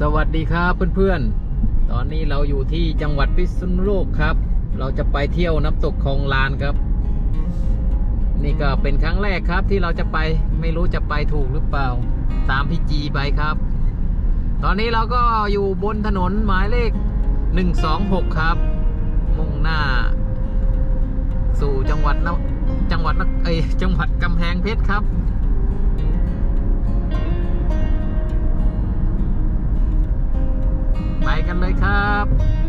สวัสดีครับเพื่อนๆ ตอนนี้เราอยู่ที่จังหวัดพิษณุโลกครับ เราจะไปเที่ยวน้ำตกคลองลานครับ นี่ก็เป็นครั้งแรกครับที่เราจะไปไม่รู้จะไปถูกหรือเปล่า ตามพี่จีไปครับ ตอนนี้เราก็อยู่บนถนนหมายเลข 126 ครับ มุ่งหน้า สู่จังหวัดนจังหวัดนเอ้ยจังหวัดกำแพงเพชรครับ กันเลยครับ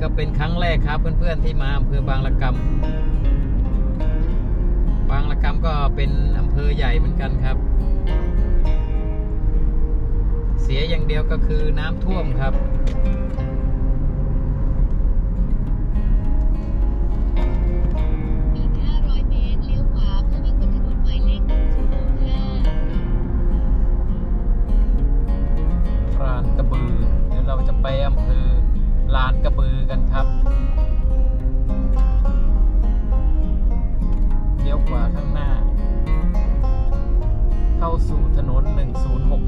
ก็เป็นครั้งแรกครับเพื่อนๆที่มาอำเภอบางละกำบางละกำก็เป็นอำเภอใหญ่เหมือนกันครับ เสียอย่างเดียวก็คือน้ำท่วมครับ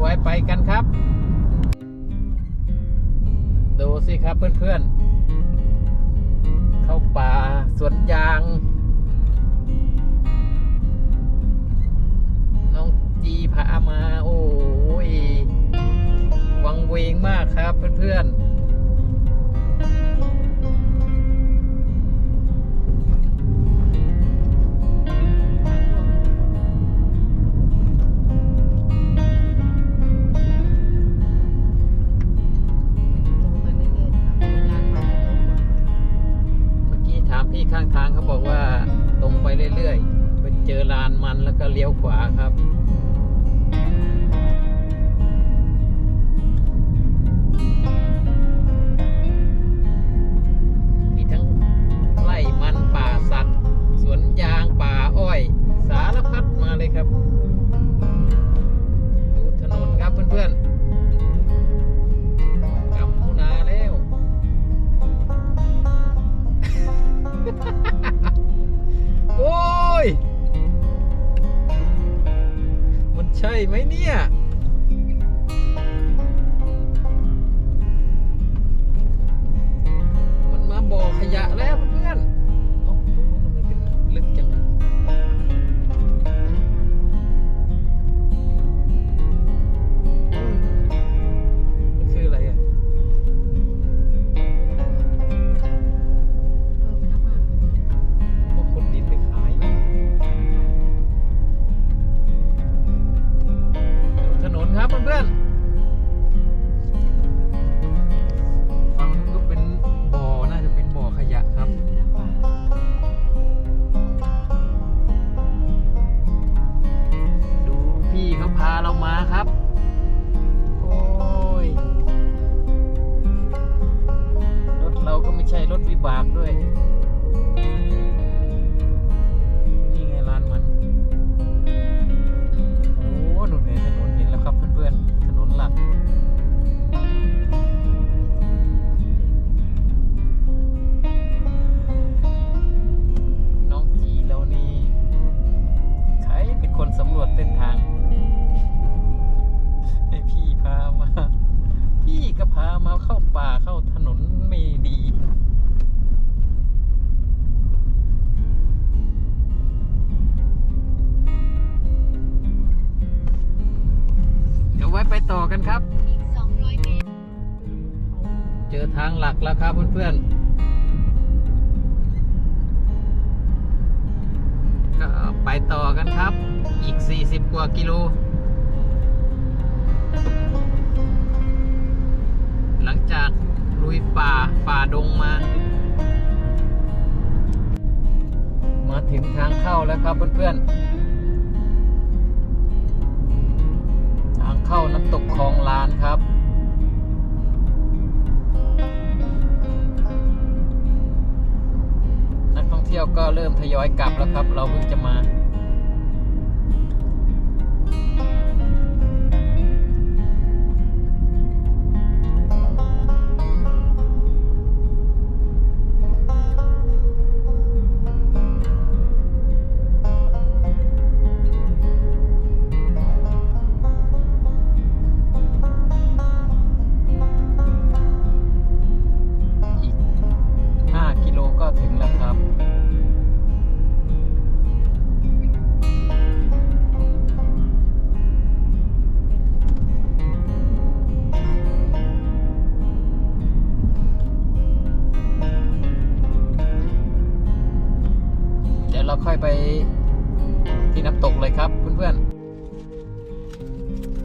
ไว้ไปกันครับ ดูสิครับเพื่อนๆ เข้าป่าสวนยาง น้องจีพามา โอ้ยวังเวงมากครับเพื่อนๆ เนี่ย ครับเพื่อนๆฝั่งนู้นก็เป็นบ่อน่าจะเป็นบ่อขยะครับ ดูพี่เขาพาเรามาครับ โอ้ย รถเราก็ไม่ใช่รถวิบากด้วย สำรวจเส้นทาง ให้พี่พามา พี่ก็พามาเข้าป่าเข้าถนนไม่ดีเดี๋ยวไว้ไปต่อกันครับ เจอทางหลักแล้วครับเพื่อนๆ ก็ไปต่อกันครับ อีก 40 กว่ากิโล หลังจากลุยป่าฝ่าดงมา มาถึงทางเข้าแล้วครับเพื่อนๆ ทางเข้าน้ำตกคลองลานครับนักท่องเที่ยวก็เริ่มทยอยกลับแล้วครับ เราเพิ่งจะมา ค่อยไปที่น้ำตกเลยครับเพื่อนๆ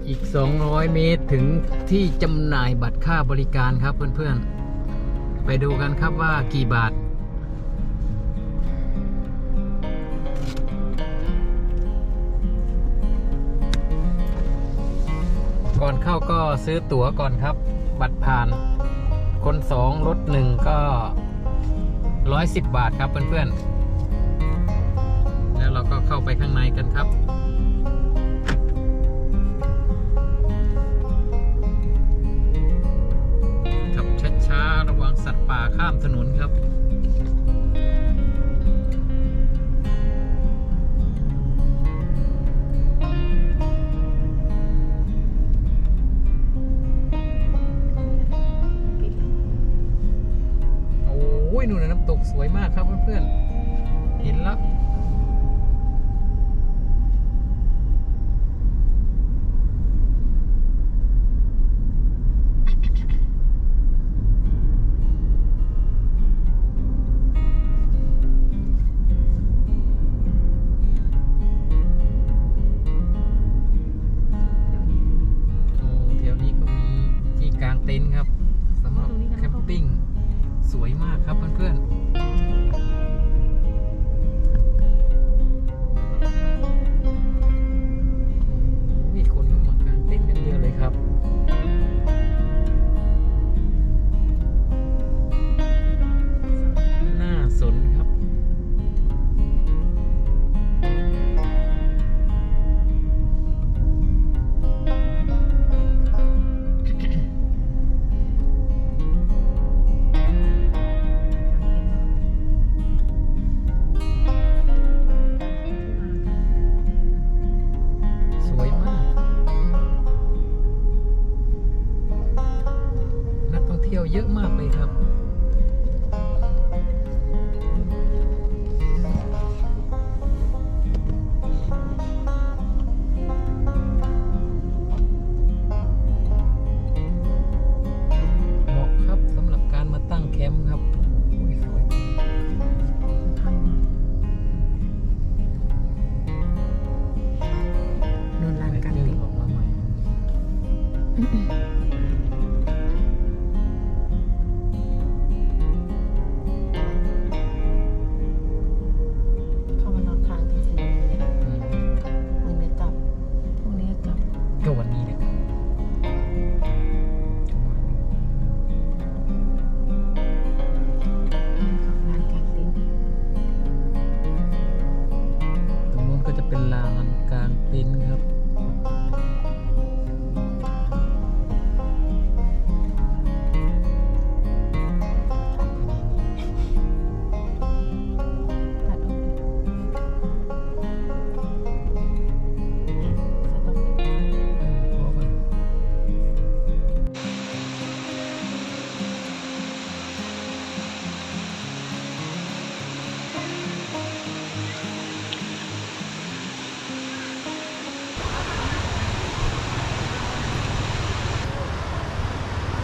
อีก 200 เมตรถึงที่จำหน่ายบัตรค่าบริการครับเพื่อนๆ ไปดูกันครับว่ากี่บาทก่อนเข้าก็ซื้อตั๋วก่อนครับ บัตรผ่าน คนสองรถหนึ่งก็ร้อยสิบาทครับเพื่อนๆ เราก็เข้าไปข้างในกันครับ ขับช้าๆระวังสัตว์ป่าข้ามถนนครับโอ้ยนู่นน้ำตกสวยมากครับเพื่อนๆเห็นแล้ว เต็นท์ครับสำหรับแคมปิ้งสวยมากครับเพื่อนๆ เยอะมากเลยครับ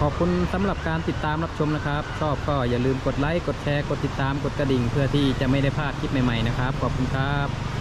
อบคุณสำหรับการติดตามรับชมนะครับ ชอบก็อย่าลืมกดไลค์ กดแชร์ กดติดตาม กดกระดิ่ง เพื่อที่จะไม่ได้พลาดคลิปใหม่ๆนะครับ ขอบคุณครับ